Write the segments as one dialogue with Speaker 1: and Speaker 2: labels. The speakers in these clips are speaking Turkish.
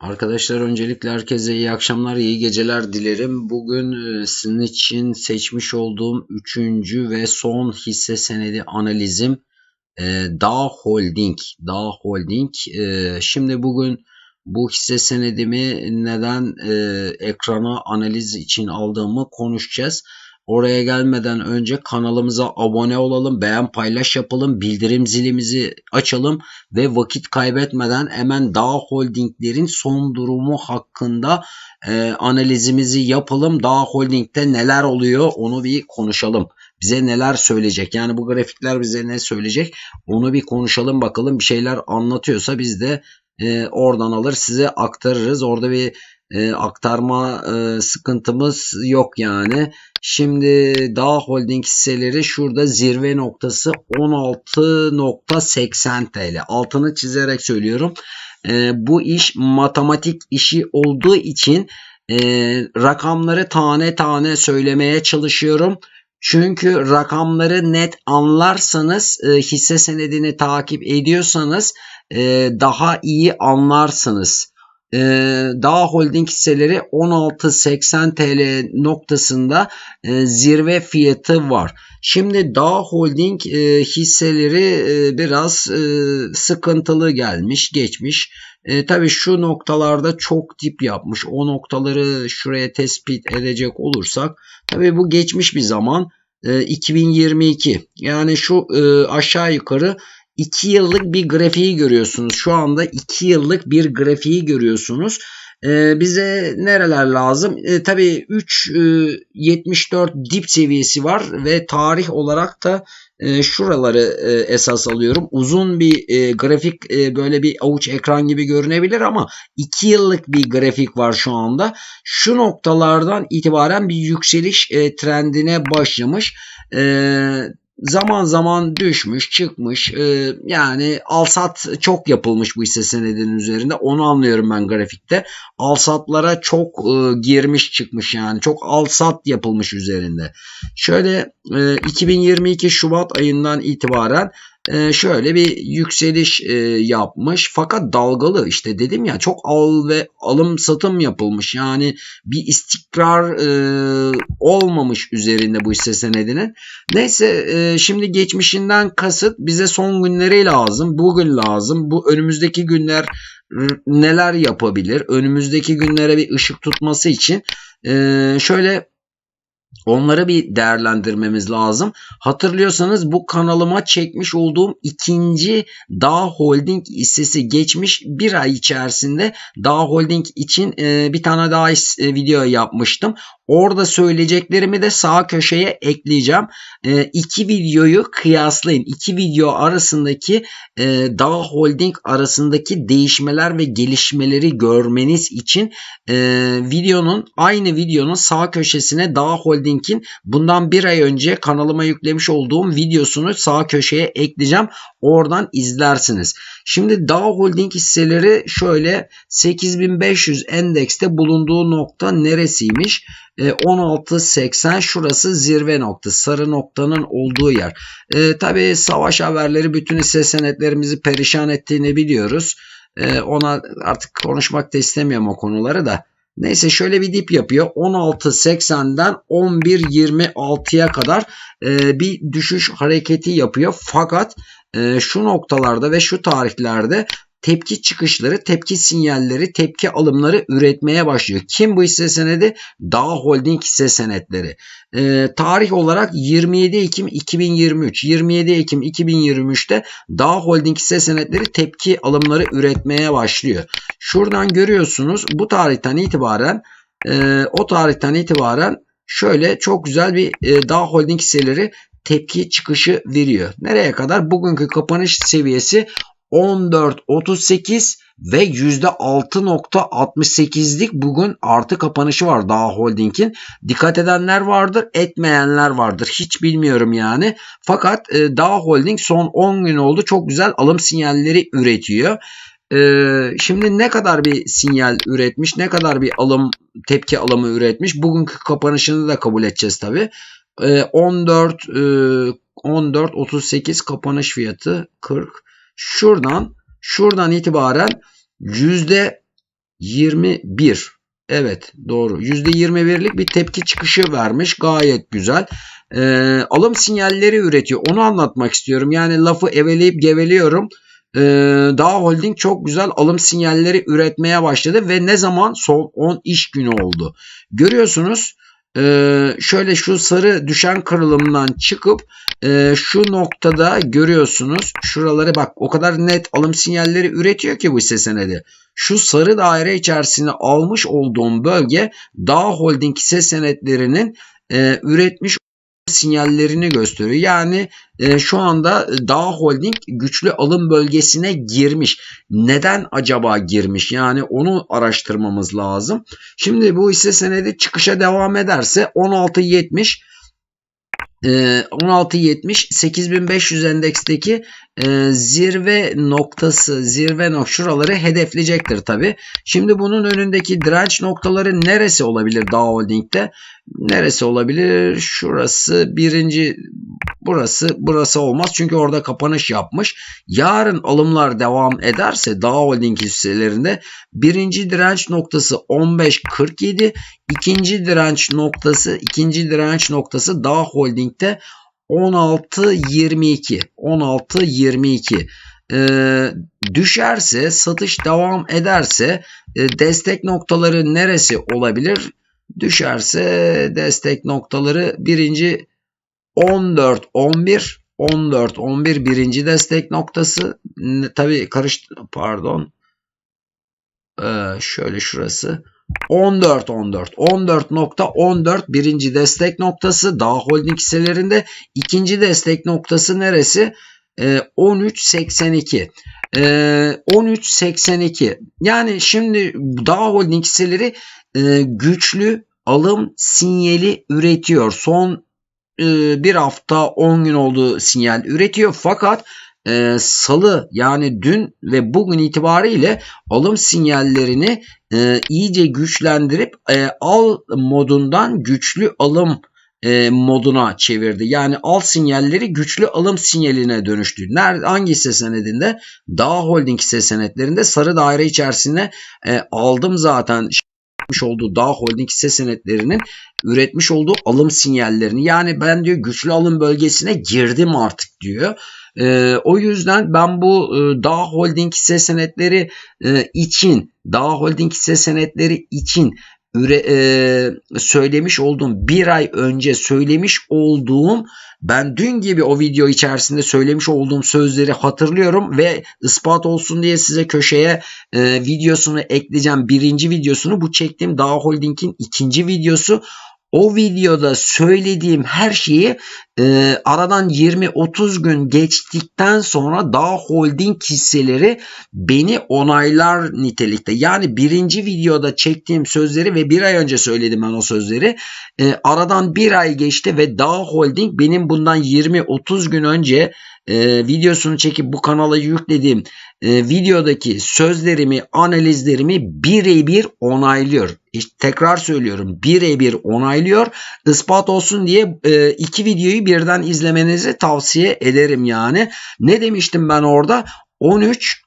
Speaker 1: Arkadaşlar öncelikle herkese iyi akşamlar, iyi geceler dilerim. Bugün e, sizin için seçmiş olduğum üçüncü ve son hisse senedi analizim e, Dağ Holding. Dağ Holding. E, şimdi bugün bu hisse senedimi neden ekrana analiz için aldığımı konuşacağız. Oraya gelmeden önce kanalımıza abone olalım, beğen paylaş yapalım, bildirim zilimizi açalım ve vakit kaybetmeden hemen Dağ Holding'lerin son durumu hakkında e, analizimizi yapalım. Dağ Holding'de neler oluyor onu bir konuşalım. Bize neler söyleyecek? Yani bu grafikler bize ne söyleyecek? Onu bir konuşalım bakalım. Bir şeyler anlatıyorsa biz de e, oradan alır size aktarırız. Orada bir e, aktarma e, sıkıntımız yok yani. Şimdi Dağ Holding hisseleri şurada zirve noktası 16.80 TL. Altını çizerek söylüyorum. E, bu iş matematik işi olduğu için e, rakamları tane tane söylemeye çalışıyorum. Çünkü rakamları net anlarsanız e, hisse senedini takip ediyorsanız e, daha iyi anlarsınız. E, Dağ Holding hisseleri 16.80 TL noktasında e, zirve fiyatı var. Şimdi Dağ Holding e, hisseleri e, biraz sıkıntılı gelmiş, geçmiş. E, tabii şu noktalarda çok dip yapmış. O noktaları şuraya tespit edecek olursak tabii bu geçmiş bir zaman. E, 2022 yani şu e, aşağı yukarı 2 yıllık bir grafiği görüyorsunuz. Şu anda 2 yıllık bir grafiği görüyorsunuz. Ee, bize nereler lazım? Ee, tabii 3.74 e, dip seviyesi var ve tarih olarak da e, şuraları e, esas alıyorum. Uzun bir e, grafik e, böyle bir avuç ekran gibi görünebilir ama 2 yıllık bir grafik var şu anda. Şu noktalardan itibaren bir yükseliş e, trendine başlamış. E, zaman zaman düşmüş çıkmış e, yani alsat çok yapılmış bu hisse senedinin üzerinde. Onu anlıyorum ben grafikte. Alsatlara çok e, girmiş çıkmış yani. Çok alsat yapılmış üzerinde. Şöyle e, 2022 Şubat ayından itibaren e, şöyle bir yükseliş e, yapmış. Fakat dalgalı. İşte dedim ya çok al ve alım satım yapılmış. Yani bir istikrar e, olmamış üzerinde bu hisse senedinin neyse e, şimdi geçmişinden kasıt bize son günleri lazım bugün lazım. Bu önümüzdeki günler neler yapabilir? Önümüzdeki günlere bir ışık tutması için şöyle Onları bir değerlendirmemiz lazım. Hatırlıyorsanız bu kanalıma çekmiş olduğum ikinci Dağ Holding hissesi geçmiş bir ay içerisinde Dağ Holding için e, bir tane daha e, video yapmıştım. Orada söyleyeceklerimi de sağ köşeye ekleyeceğim. E, iki videoyu kıyaslayın. İki video arasındaki e, Dağ Holding arasındaki değişmeler ve gelişmeleri görmeniz için e, videonun aynı videonun sağ köşesine Dağ Holding'in bundan bir ay önce kanalıma yüklemiş olduğum videosunu sağ köşeye ekleyeceğim. Oradan izlersiniz. Şimdi Dow Holding hisseleri şöyle 8500 endekste bulunduğu nokta neresiymiş? E, 16.80 şurası zirve nokta. Sarı noktanın olduğu yer. E, Tabi savaş haberleri bütün hisse senetlerimizi perişan ettiğini biliyoruz. E, ona artık konuşmak da istemiyorum o konuları da. Neyse şöyle bir dip yapıyor. 16.80'den 11.26'ya kadar e, bir düşüş hareketi yapıyor. Fakat e, şu noktalarda ve şu tarihlerde tepki çıkışları, tepki sinyalleri, tepki alımları üretmeye başlıyor. Kim bu hisse senedi? Dağ Holding hisse senetleri. Ee, tarih olarak 27 Ekim 2023. 27 Ekim 2023'te Dağ Holding hisse senetleri tepki alımları üretmeye başlıyor. Şuradan görüyorsunuz bu tarihten itibaren e, o tarihten itibaren şöyle çok güzel bir e, Dağ Holding hisseleri tepki çıkışı veriyor. Nereye kadar? Bugünkü kapanış seviyesi 14.38 ve %6.68'lik bugün artı kapanışı var Dağ Holding'in. Dikkat edenler vardır, etmeyenler vardır. Hiç bilmiyorum yani. Fakat e, Dağ Holding son 10 gün oldu. Çok güzel alım sinyalleri üretiyor. Ee, şimdi ne kadar bir sinyal üretmiş, ne kadar bir alım tepki alımı üretmiş. Bugünkü kapanışını da kabul edeceğiz tabi. Ee, 14 e, 14 38 kapanış fiyatı 40 şuradan şuradan itibaren yüzde 21. Evet doğru. %21'lik bir tepki çıkışı vermiş. Gayet güzel. Ee, alım sinyalleri üretiyor. Onu anlatmak istiyorum. Yani lafı eveleyip geveliyorum. Ee, Dağ Holding çok güzel alım sinyalleri üretmeye başladı ve ne zaman? Son 10 iş günü oldu. Görüyorsunuz ee, şöyle şu sarı düşen kırılımdan çıkıp e, şu noktada görüyorsunuz şuraları bak o kadar net alım sinyalleri üretiyor ki bu hisse senedi. Şu sarı daire içerisine almış olduğum bölge Dağ Holding hisse senetlerinin e, üretmiş sinyallerini gösteriyor. Yani e, şu anda Dağ Holding güçlü alım bölgesine girmiş. Neden acaba girmiş? Yani onu araştırmamız lazım. Şimdi bu hisse senedi çıkışa devam ederse 16.70 16.70 8500 endeksteki e, zirve noktası zirve nok şuraları hedefleyecektir tabi. Şimdi bunun önündeki direnç noktaları neresi olabilir Dow Holding'de? Neresi olabilir? Şurası birinci burası burası olmaz çünkü orada kapanış yapmış. Yarın alımlar devam ederse Dow Holding hisselerinde birinci direnç noktası 15.47 ikinci direnç noktası ikinci direnç noktası Dow Holding'de 16.22 16.22 ee, düşerse satış devam ederse e, destek noktaları neresi olabilir? Düşerse destek noktaları birinci 14 11 14 11 birinci destek noktası. Tabi karıştı pardon. Ee, şöyle şurası 14 14 14.14 birinci destek noktası. Dağ Holding hisselerinde ikinci destek noktası neresi? Ee, 13.82 ee, 13.82 yani şimdi Dağ Holding hisseleri e, güçlü alım sinyali üretiyor. Son e, bir hafta 10 gün oldu sinyal üretiyor. Fakat e, salı yani dün ve bugün itibariyle alım sinyallerini e, iyice güçlendirip e, al modundan güçlü alım e, moduna çevirdi. Yani al sinyalleri güçlü alım sinyaline dönüştü. Nerede, hangi hisse senedinde? Dağ Holding hisse senetlerinde sarı daire içerisine e, aldım zaten üretmiş olduğu Dağ Holding hisse senetlerinin üretmiş olduğu alım sinyallerini yani ben diyor güçlü alım bölgesine girdim artık diyor. E, o yüzden ben bu e, Dağ Holding hisse senetleri e, için Dağ Holding hisse senetleri için üre, e, söylemiş olduğum bir ay önce söylemiş olduğum ben dün gibi o video içerisinde söylemiş olduğum sözleri hatırlıyorum ve ispat olsun diye size köşeye e, videosunu ekleyeceğim. Birinci videosunu bu çektiğim Dağ Holding'in ikinci videosu o videoda söylediğim her şeyi e, aradan 20-30 gün geçtikten sonra Dağ Holding hisseleri beni onaylar nitelikte. Yani birinci videoda çektiğim sözleri ve bir ay önce söyledim ben o sözleri. E, aradan bir ay geçti ve Dağ Holding benim bundan 20-30 gün önce e, videosunu çekip bu kanala yüklediğim e, videodaki sözlerimi, analizlerimi birebir onaylıyor. İşte tekrar söylüyorum birebir onaylıyor. Ispat olsun diye e, iki videoyu birden izlemenizi tavsiye ederim yani. Ne demiştim ben orada? 13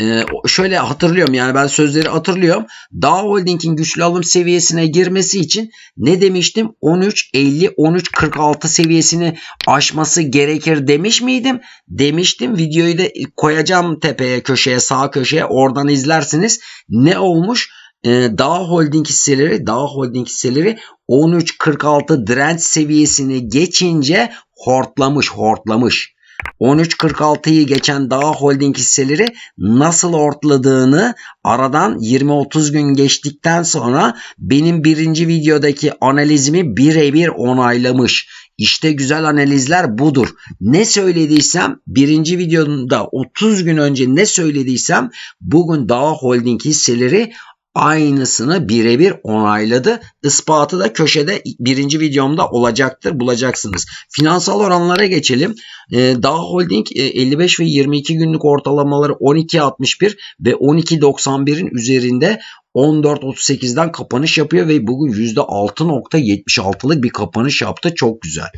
Speaker 1: ee, şöyle hatırlıyorum yani ben sözleri hatırlıyorum. Dow Holding'in güçlü alım seviyesine girmesi için ne demiştim? 13.50-13.46 seviyesini aşması gerekir demiş miydim? Demiştim. Videoyu da koyacağım tepeye köşeye sağ köşeye oradan izlersiniz. Ne olmuş? Ee, Holding hisseleri Dow Holding hisseleri 13.46 direnç seviyesini geçince hortlamış hortlamış. 13.46'yı geçen Dağ Holding hisseleri nasıl ortladığını aradan 20-30 gün geçtikten sonra benim birinci videodaki analizimi birebir onaylamış. İşte güzel analizler budur. Ne söylediysem birinci videomda 30 gün önce ne söylediysem bugün Dağ Holding hisseleri aynısını birebir onayladı. Ispatı da köşede birinci videomda olacaktır. Bulacaksınız. Finansal oranlara geçelim. E, Dow Holding e, 55 ve 22 günlük ortalamaları 12.61 ve 12.91'in üzerinde 14.38'den kapanış yapıyor ve bugün %6.76'lık bir kapanış yaptı. Çok güzel.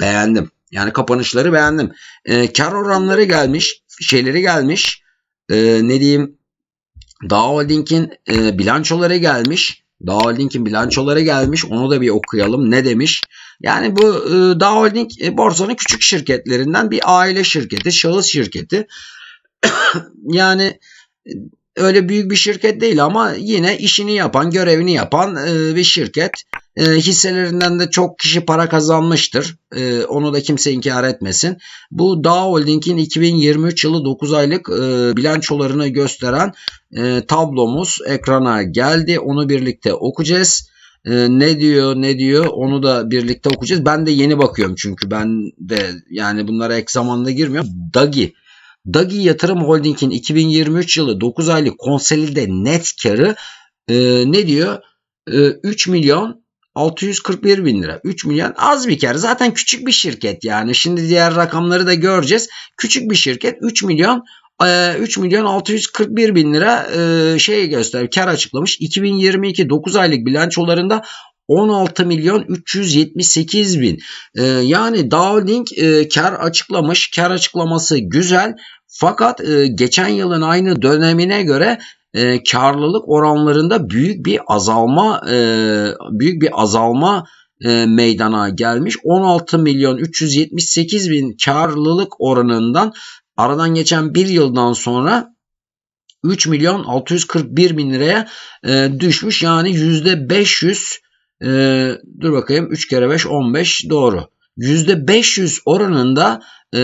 Speaker 1: Beğendim. Yani kapanışları beğendim. E, kar oranları gelmiş. Şeyleri gelmiş. E, ne diyeyim Dow Holding'in e, bilançoları gelmiş. Dow Holding'in bilançoları gelmiş. Onu da bir okuyalım. Ne demiş? Yani bu e, Dow Holding e, borsanın küçük şirketlerinden bir aile şirketi, şahıs şirketi. yani e, öyle büyük bir şirket değil ama yine işini yapan, görevini yapan e, bir şirket. E, hisselerinden de çok kişi para kazanmıştır. E, onu da kimse inkar etmesin. Bu Dow Holding'in 2023 yılı 9 aylık e, bilançolarını gösteren e, tablomuz ekrana geldi. Onu birlikte okuyacağız. E, ne diyor ne diyor onu da birlikte okuyacağız. Ben de yeni bakıyorum çünkü ben de yani bunlara ek zamanda girmiyorum. Dagi Dagi Yatırım Holding'in 2023 yılı 9 aylık konsolide net karı e, ne diyor? E, 3 milyon 641 bin lira. 3 milyon az bir kar. Zaten küçük bir şirket yani. Şimdi diğer rakamları da göreceğiz. Küçük bir şirket 3 milyon 3 milyon 641 bin lira şey göster kar açıklamış. 2022 9 aylık bilançolarında 16 milyon 378 bin. yani Dowling kar açıklamış. Kar açıklaması güzel. Fakat geçen yılın aynı dönemine göre e, karlılık oranlarında büyük bir azalma e, büyük bir azalma e, meydana gelmiş. 16 milyon 378 bin karlılık oranından aradan geçen bir yıldan sonra 3 milyon 641 bin liraya e, düşmüş. Yani yüzde 500 e, dur bakayım 3 kere 5 15 doğru. Yüzde 500 oranında e,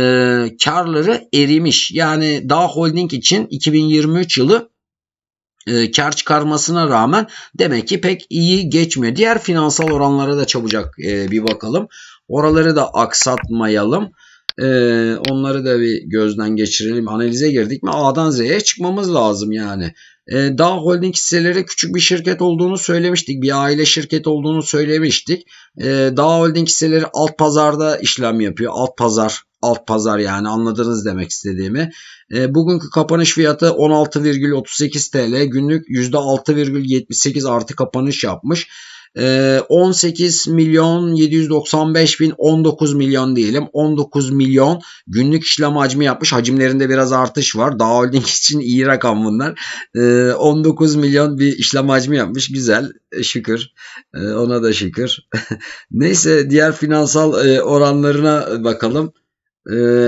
Speaker 1: karları erimiş. Yani Dow Holding için 2023 yılı e, kar çıkarmasına rağmen demek ki pek iyi geçmiyor. Diğer finansal oranlara da çabucak e, bir bakalım. Oraları da aksatmayalım. E, onları da bir gözden geçirelim. Analize girdik mi A'dan Z'ye çıkmamız lazım yani. E, Dow Holding hisseleri küçük bir şirket olduğunu söylemiştik. Bir aile şirketi olduğunu söylemiştik. E, Dow Holding hisseleri alt pazarda işlem yapıyor. Alt pazar alt pazar yani anladınız demek istediğimi. E, bugünkü kapanış fiyatı 16,38 TL günlük %6,78 artı kapanış yapmış. 18 ee, milyon 795 bin 19 milyon diyelim. 19 milyon günlük işlem hacmi yapmış. Hacimlerinde biraz artış var. Dow Holding için iyi rakam bunlar. 19 ee, milyon bir işlem hacmi yapmış. Güzel. E, şükür. Ona da şükür. Neyse diğer finansal e, oranlarına bakalım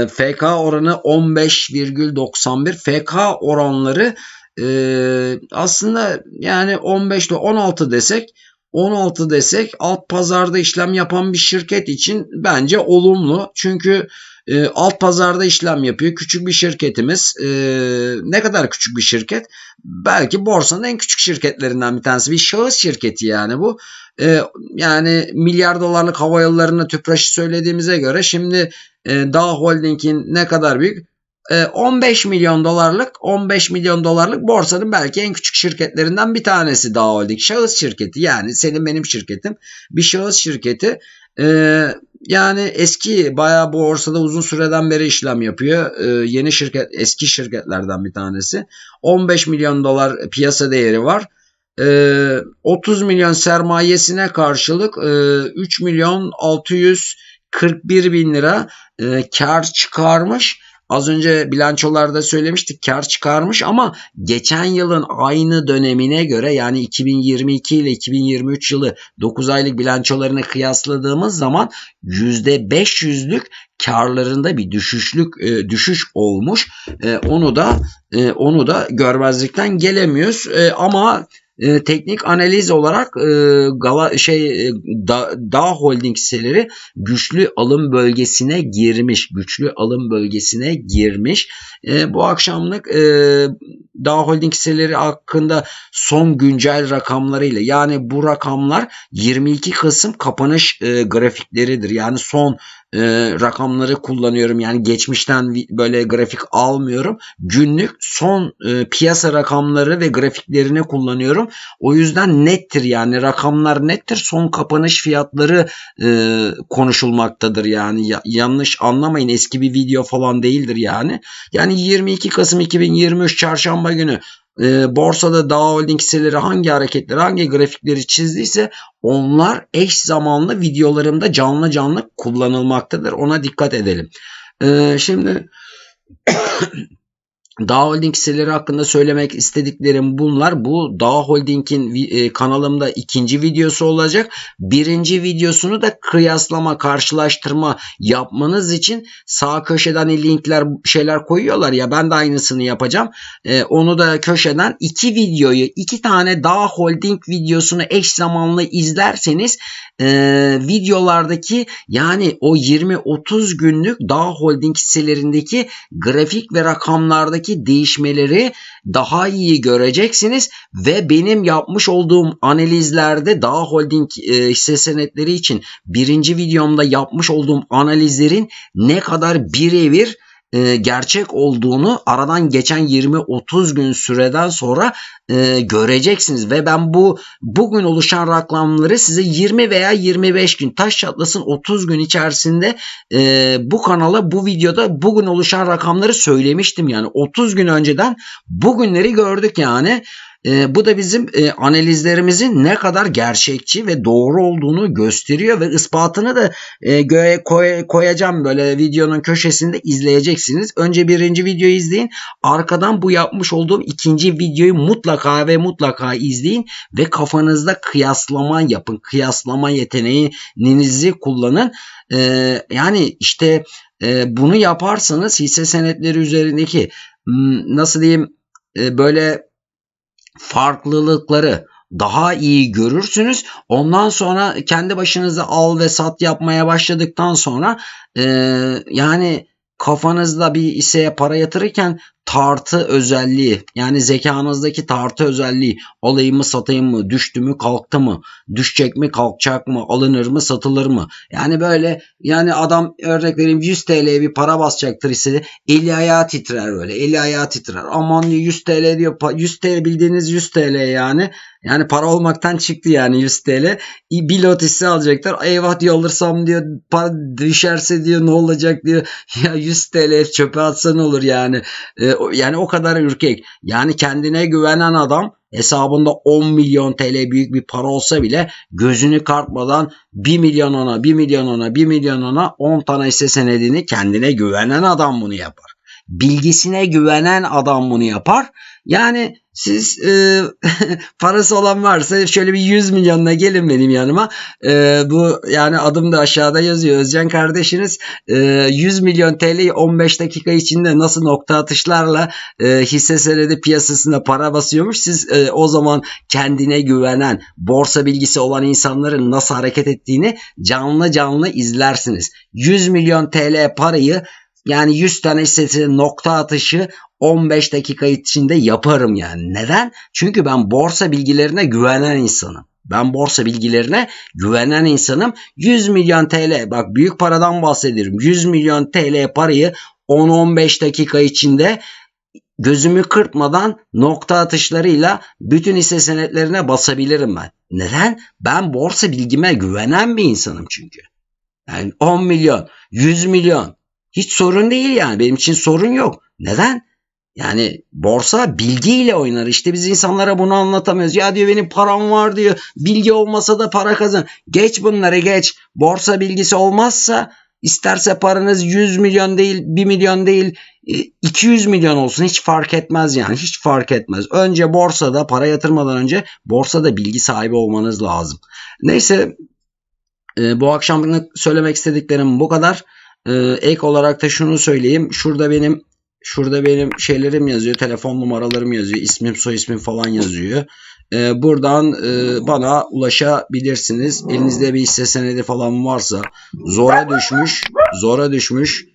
Speaker 1: FK oranı 15,91 FK oranları aslında yani 15 ile 16 desek 16 desek alt pazarda işlem yapan bir şirket için bence olumlu. Çünkü e, alt pazarda işlem yapıyor. Küçük bir şirketimiz. E, ne kadar küçük bir şirket? Belki borsanın en küçük şirketlerinden bir tanesi. Bir şahıs şirketi yani bu. E, yani milyar dolarlık hava yollarına tüpraşı söylediğimize göre şimdi e, Dow Holding'in ne kadar büyük? 15 ee, milyon dolarlık 15 milyon dolarlık borsanın belki en küçük şirketlerinden bir tanesi daha Holding. Şahıs şirketi yani senin benim şirketim bir şahıs şirketi. Ee, yani eski bayağı bu borsada uzun süreden beri işlem yapıyor. Ee, yeni şirket eski şirketlerden bir tanesi. 15 milyon dolar piyasa değeri var. 30 milyon sermayesine karşılık 3 milyon 641 bin lira e, kar çıkarmış. Az önce bilançolarda söylemiştik kar çıkarmış ama geçen yılın aynı dönemine göre yani 2022 ile 2023 yılı 9 aylık bilançolarını kıyasladığımız zaman %500'lük karlarında bir düşüşlük e, düşüş olmuş. E, onu da e, onu da görmezlikten gelemiyoruz. Ama e, teknik analiz olarak e, Gala şey e, da, Dağ Holding hisseleri güçlü alım bölgesine girmiş. Güçlü alım bölgesine girmiş. E, bu akşamlık e, Dağ Holding hisseleri hakkında son güncel rakamlarıyla yani bu rakamlar 22 Kasım kapanış e, grafikleridir. Yani son e, rakamları kullanıyorum. Yani geçmişten böyle grafik almıyorum. Günlük son e, piyasa rakamları ve grafiklerini kullanıyorum. O yüzden nettir yani rakamlar nettir. Son kapanış fiyatları e, konuşulmaktadır yani ya, yanlış anlamayın eski bir video falan değildir yani. Yani 22 Kasım 2023 çarşamba günü e, borsada Dow Holding hisseleri hangi hareketleri, hangi grafikleri çizdiyse onlar eş zamanlı videolarımda canlı canlı kullanılmaktadır. Ona dikkat edelim. E, şimdi Dağ Holding hisseleri hakkında söylemek istediklerim bunlar. Bu Dağ Holding'in e, kanalımda ikinci videosu olacak. Birinci videosunu da kıyaslama, karşılaştırma yapmanız için sağ köşeden linkler şeyler koyuyorlar ya ben de aynısını yapacağım. E, onu da köşeden iki videoyu, iki tane Dağ Holding videosunu eş zamanlı izlerseniz e, videolardaki yani o 20-30 günlük Dağ Holding hisselerindeki grafik ve rakamlardaki değişmeleri daha iyi göreceksiniz ve benim yapmış olduğum analizlerde Dağ Holding e, hisse senetleri için birinci videomda yapmış olduğum analizlerin ne kadar birebir e, gerçek olduğunu aradan geçen 20-30 gün süreden sonra e, göreceksiniz ve ben bu bugün oluşan rakamları size 20 veya 25 gün taş çatlasın 30 gün içerisinde e, bu kanala bu videoda bugün oluşan rakamları söylemiştim yani 30 gün önceden bugünleri gördük yani. E, bu da bizim e, analizlerimizin ne kadar gerçekçi ve doğru olduğunu gösteriyor ve ispatını da e, göğe koy, koyacağım böyle videonun köşesinde izleyeceksiniz. Önce birinci videoyu izleyin. Arkadan bu yapmış olduğum ikinci videoyu mutlaka ve mutlaka izleyin ve kafanızda kıyaslama yapın. Kıyaslama yeteneğinizi kullanın. E, yani işte e, bunu yaparsanız hisse senetleri üzerindeki nasıl diyeyim e, böyle farklılıkları daha iyi görürsünüz. Ondan sonra kendi başınıza al ve sat yapmaya başladıktan sonra e, yani kafanızda bir hisseye para yatırırken tartı özelliği yani zekanızdaki tartı özelliği alayım mı satayım mı düştü mü kalktı mı düşecek mi kalkacak mı alınır mı satılır mı yani böyle yani adam örnek vereyim 100 TL'ye bir para basacaktır hissede eli ayağı titrer böyle eli ayağı titrer aman diyor 100 TL diyor 100 TL bildiğiniz 100 TL yani yani para olmaktan çıktı yani 100 TL. Bir lot hisse alacaklar. Eyvah diyor alırsam diyor para düşerse diyor ne olacak diyor. Ya 100 TL çöpe atsa ne olur yani. E, yani o kadar ürkek. Yani kendine güvenen adam hesabında 10 milyon TL büyük bir para olsa bile gözünü kartmadan 1 milyon ona 1 milyon ona 1 milyon ona 10 tane hisse senedini kendine güvenen adam bunu yapar. Bilgisine güvenen adam bunu yapar. Yani siz e, parası olan varsa şöyle bir 100 milyonla gelin benim yanıma. E, bu yani adım da aşağıda yazıyor. Özcan kardeşiniz e, 100 milyon TL'yi 15 dakika içinde nasıl nokta atışlarla e, hisse senedi piyasasında para basıyormuş. Siz e, o zaman kendine güvenen, borsa bilgisi olan insanların nasıl hareket ettiğini canlı canlı izlersiniz. 100 milyon TL parayı yani 100 tane hissesi nokta atışı 15 dakika içinde yaparım yani. Neden? Çünkü ben borsa bilgilerine güvenen insanım. Ben borsa bilgilerine güvenen insanım. 100 milyon TL bak büyük paradan bahsediyorum. 100 milyon TL parayı 10-15 dakika içinde gözümü kırpmadan nokta atışlarıyla bütün hisse senetlerine basabilirim ben. Neden? Ben borsa bilgime güvenen bir insanım çünkü. Yani 10 milyon, 100 milyon hiç sorun değil yani. Benim için sorun yok. Neden? Yani borsa bilgiyle oynar. İşte biz insanlara bunu anlatamıyoruz. Ya diyor benim param var diyor. Bilgi olmasa da para kazan. Geç bunları geç. Borsa bilgisi olmazsa isterse paranız 100 milyon değil 1 milyon değil 200 milyon olsun hiç fark etmez yani hiç fark etmez. Önce borsada para yatırmadan önce borsada bilgi sahibi olmanız lazım. Neyse e, bu akşam söylemek istediklerim bu kadar. E, ek olarak da şunu söyleyeyim. Şurada benim Şurada benim şeylerim yazıyor. Telefon numaralarım yazıyor. ismim soy ismim falan yazıyor. Ee, buradan e, bana ulaşabilirsiniz. Elinizde bir hisse senedi falan varsa zora düşmüş. Zora düşmüş.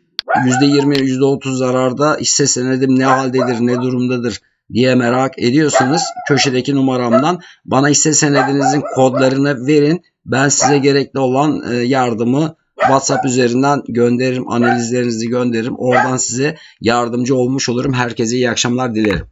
Speaker 1: %20 %30 zararda hisse senedim ne haldedir ne durumdadır diye merak ediyorsanız köşedeki numaramdan bana hisse senedinizin kodlarını verin. Ben size gerekli olan e, yardımı WhatsApp üzerinden gönderirim. Analizlerinizi gönderirim. Oradan size yardımcı olmuş olurum. Herkese iyi akşamlar dilerim.